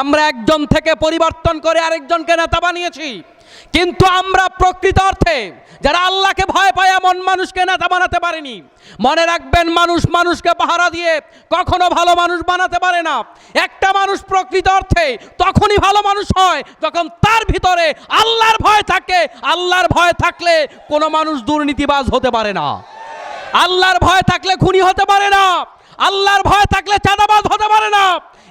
আমরা একজন থেকে পরিবর্তন করে আরেকজনকে নেতা বানিয়েছি। কিন্তু আমরা প্রকৃত অর্থে যারা আল্লাহকে ভয় পায় এমন মানুষকে নেতা বানাতে পারেনি। মনে রাখবেন, মানুষ মানুষকে পাহারা দিয়ে কখনো ভালো মানুষ বানাতে পারে না। একটা মানুষ প্রকৃত অর্থে তখনই ভালো মানুষ হয় যখন তার ভিতরে আল্লাহর ভয় থাকে। আল্লাহর ভয় থাকলে কোনো মানুষ দুর্নীতিবাজ হতে পারে না। আল্লাহর ভয় থাকলে খুনি হতে পারে না। আল্লাহর ভয় থাকলে চাঁদাবাজ হতে পারে না।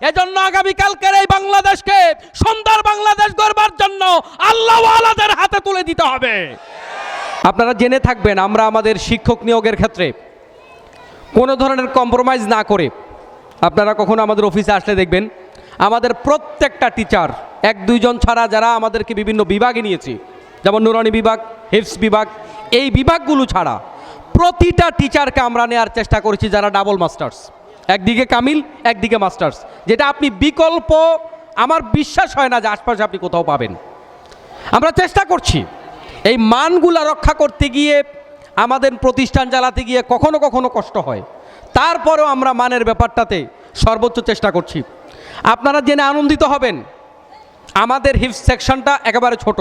এজন্য আগামীকালকের এই বাংলাদেশকে সুন্দর বাংলাদেশ গড়বার জন্য আল্লাহ আলাদের হাতে তুলে দিতে হবে। আপনারা জেনে থাকবেন, আমরা আমাদের শিক্ষক নিয়োগের ক্ষেত্রে কোনো ধরনের কম্প্রোমাইজ না করে আপনারা কখনো আমাদের অফিসে আসলে দেখবেন, আমাদের প্রত্যেকটা টিচার এক দুইজন ছাড়া যারা আমাদেরকে বিভিন্ন বিভাগে নিয়েছি, যেমন নুরানি বিভাগ হিপস বিভাগ, এই বিভাগগুলো ছাড়া প্রতিটা টিচারকে আমরা নেওয়ার চেষ্টা করেছি যারা ডাবল মাস্টার্স একদিকে কামিল, একদিকে মাস্টার্স যেটা আপনি বিকল্প, আমার বিশ্বাস হয় না যে আশপাশে আপনি কোথাও পাবেন। আমরা চেষ্টা করছি। এই মানগুলা রক্ষা করতে গিয়ে, আমাদের প্রতিষ্ঠান চালাতে গিয়ে কখনো কখনো কষ্ট হয়। তারপরেও আমরা মানের ব্যাপারটাতে সর্বোচ্চ চেষ্টা করছি। আপনারা জেনে আনন্দিত হবেন, আমাদের হিপস সেকশনটা একেবারে ছোট।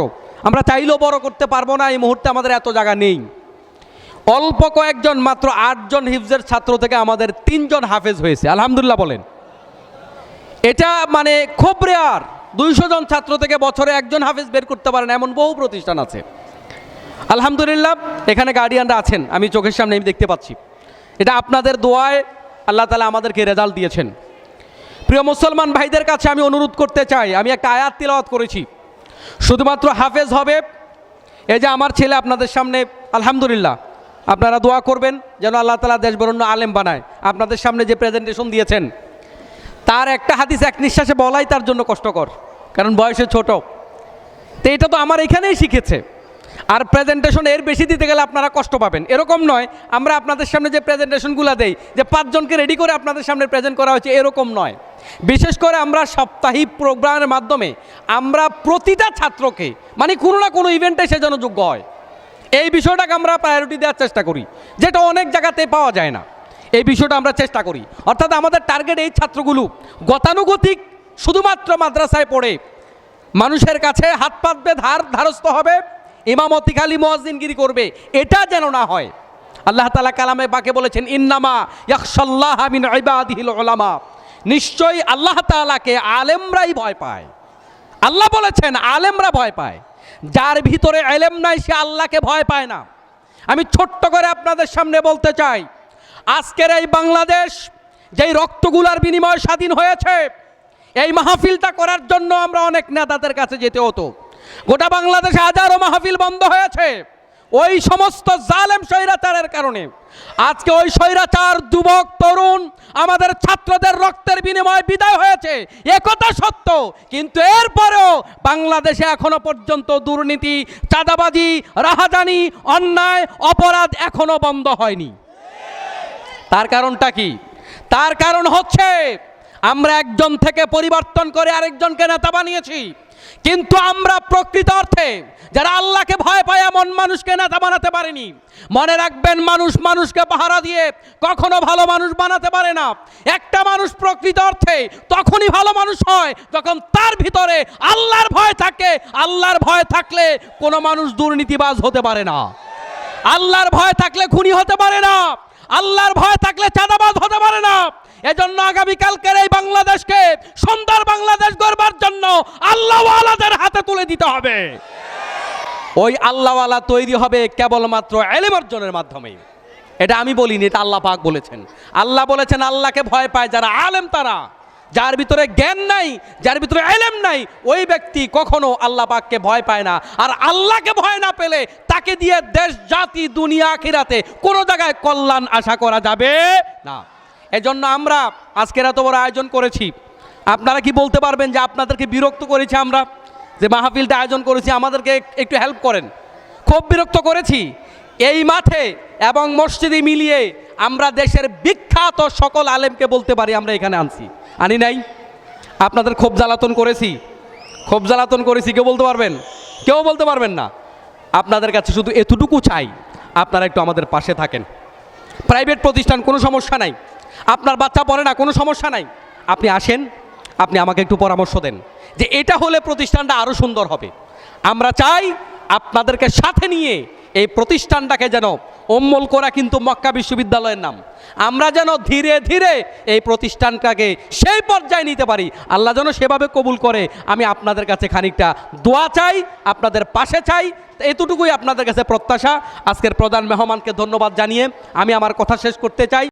আমরা চাইলেও বড় করতে পারব না, এই মুহূর্তে আমাদের এত জায়গা নেই। অল্প কয়েকজন, মাত্র আটজন হিফজের ছাত্র থেকে আমাদের তিনজন হাফেজ হয়েছে। আলহামদুলিল্লাহ বলেন। এটা মানে খুব রেয়ার দুইশো জন ছাত্র থেকে বছরে একজন হাফেজ বের করতে পারেন, এমন বহু প্রতিষ্ঠান আছে। আলহামদুলিল্লাহ, এখানে গার্ডিয়ানরা আছেন, আমি চোখের সামনে আমি দেখতে পাচ্ছি। এটা আপনাদের দোয়ায় আল্লাহ তালা আমাদেরকে রেজাল্ট দিয়েছেন। প্রিয় মুসলমান ভাইদের কাছে আমি অনুরোধ করতে চাই, আমি একটা আয়াত তিলাওয়াত করেছি। শুধুমাত্র হাফেজ হবে, এই যে আমার ছেলে আপনাদের সামনে, আলহামদুলিল্লাহ আপনারা দোয়া করবেন যেন আল্লাহ তালা দেশ বরণ্য আলেম বানায়। আপনাদের সামনে যে প্রেজেন্টেশন দিয়েছেন, তার একটা হাদিস এক নিঃশ্বাসে বলাই তার জন্য কষ্টকর, কারণ বয়সে ছোট। তো এটা তো আমার এখানেই শিখেছে। আর প্রেজেন্টেশন এর বেশি দিতে গেলে আপনারা কষ্ট পাবেন। এরকম নয়, আমরা আপনাদের সামনে যে প্রেজেন্টেশনগুলো দেই, যে পাঁচজনকে রেডি করে আপনাদের সামনে প্রেজেন্ট করা হয়েছে, এরকম নয়। বিশেষ করে আমরা সাপ্তাহিক প্রোগ্রামের মাধ্যমে আমরা প্রতিটা ছাত্রকে মানে কোনো না কোনো ইভেন্টে সে যেন যোগ্য হয়। এই বিষয়টাকে আমরা প্রায়োরিটি দেওয়ার চেষ্টা করি, যেটা অনেক জায়গাতে পাওয়া যায় না। এই বিষয়টা আমরা চেষ্টা করি। অর্থাৎ আমাদের টার্গেট এই ছাত্রগুলো গতানুগতিক শুধুমাত্র মাদ্রাসায় পড়ে, মানুষের কাছে হাত পাতবে, ধার ধারস্থ হবে, ইমামতি খালি মোয়াজিনগিরি করবে, এটা যেন না হয়। আল্লাহ তালা কালামে বাকে বলেছেন, ইন্নামা উলামা। নিশ্চয়ই আল্লাহ তাআলাকে আলেমরাই ভয় পায়। আল্লাহ বলেছেন, আলেমরা ভয় পায়। যার ভিতরে এলেম নাই, সে আল্লাহকে ভয় পায় না। আমি ছোট্ট করে আপনাদের সামনে বলতে চাই, আজকের এই বাংলাদেশ যেই রক্তগুলার বিনিময় স্বাধীন হয়েছে, এই মাহফিলটা করার জন্য আমরা অনেক নেতাদের কাছে যেতে হতো। গোটা বাংলাদেশে হাজারো মাহফিল বন্ধ হয়েছে। ওই সমস্ত জালেম স্বৈরাচারের কারণে। আজকে ওই স্বৈরাচার যুবক, তরুণ আমাদের ছাত্রদের রক্তের বিনিময়ে বিদায় হয়েছে। একথা সত্য, কিন্তু এরপরেও বাংলাদেশে এখনও পর্যন্ত দুর্নীতি, চাঁদাবাজি, রাহাজানি, অন্যায়, অপরাধ এখনও বন্ধ হয়নি। তার কারণটা কি? তার কারণ হচ্ছে আমরা একজন থেকে পরিবর্তন করে আরেকজনকে নেতা বানিয়েছি। কিন্তু আমরা প্রকৃত অর্থে যারা আল্লাহকে ভয় পায়, এমন মানুষকে নেতা বানাতে পারেনি। মনে রাখবেন, মানুষ মানুষকে পাহারা দিয়ে কখনো ভালো মানুষ বানাতে পারে না। একটা মানুষ প্রকৃত অর্থে তখনই ভালো মানুষ হয় যখন তার ভিতরে আল্লাহর ভয় থাকে। আল্লাহর ভয় থাকলে কোনো মানুষ দুর্নীতিবাজ হতে পারে না। আল্লাহর ভয় থাকলে খুনি হতে পারে না। আল্লাহর ভয় থাকলে চাঁদাবাজ এজন্য আগামীকালকের এই বাংলাদেশকে সুন্দর বাংলাদেশ গড়বার জন্য আল্লাহ আলাদের হাতে তুলে দিতে হবে। ওই আল্লাহওয়ালা তৈরি হবে কেবলমাত্র এলেম অর্জনের মাধ্যমে। এটা আমি বলিনি, এটা আল্লাহ পাক বলেছেন। আল্লাহ বলেছেন, আল্লাহকে ভয় পায় যারা আলেম তারা। যার ভিতরে জ্ঞান নাই, যার ভিতরে এলেম নাই, ওই ব্যক্তি কখনো আল্লাহ পাককে ভয় পায় না। আর আল্লাহকে ভয় না পেলে তাকে দিয়ে দেশ, জাতি, দুনিয়া, আখিরাতে কোনো জায়গায় কল্যাণ আশা করা যাবে না। এজন্য আমরা আজকের এত বড় আয়োজন করেছি। আপনারা কি বলতে পারবেন যে আপনাদেরকে বিরক্ত করেছি আমরা? যে মাহফিলটা আয়োজন করেছি, আমাদেরকে একটু হেল্প করেন। খুব বিরক্ত করেছি। এই মাঠে এবং মসজিদে মিলিয়ে আমরা দেশের বিখ্যাত সকল আলেমকে বলতে পারি, আমরা এখানে আনছি। আনি নাই? আপনাদের খুব জ্বালাতন করেছি। খুব জ্বালাতন করেছি, কেউ বলতে পারবেন? কেউ বলতে পারবেন না। আপনাদের কাছে শুধু এতটুকু চাই, আপনারা একটু আমাদের পাশে থাকেন। প্রাইভেট প্রতিষ্ঠান কোনো সমস্যা নাই। আপনার বাচ্চা পড়ে না, কোনো সমস্যা নাই। আপনি আসেন, আপনি আমাকে একটু পরামর্শ দেন যে এটা হলে প্রতিষ্ঠানটা আরও সুন্দর হবে। আমরা চাই আপনাদেরকে সাথে নিয়ে এই প্রতিষ্ঠানটাকে যেন অম্মল করা কিন্তু মক্কা বিশ্ববিদ্যালয়ের নাম। আমরা যেন ধীরে ধীরে এই প্রতিষ্ঠানটাকে সেই পর্যায়ে নিতে পারি। আল্লাহ যেন সেভাবে কবুল করে। আমি আপনাদের কাছে খানিকটা দোয়া চাই, আপনাদের পাশে চাই। এতটুকুই আপনাদের কাছে প্রত্যাশা। আজকের প্রধান মেহমানকে ধন্যবাদ জানিয়ে আমি আমার কথা শেষ করতে চাই।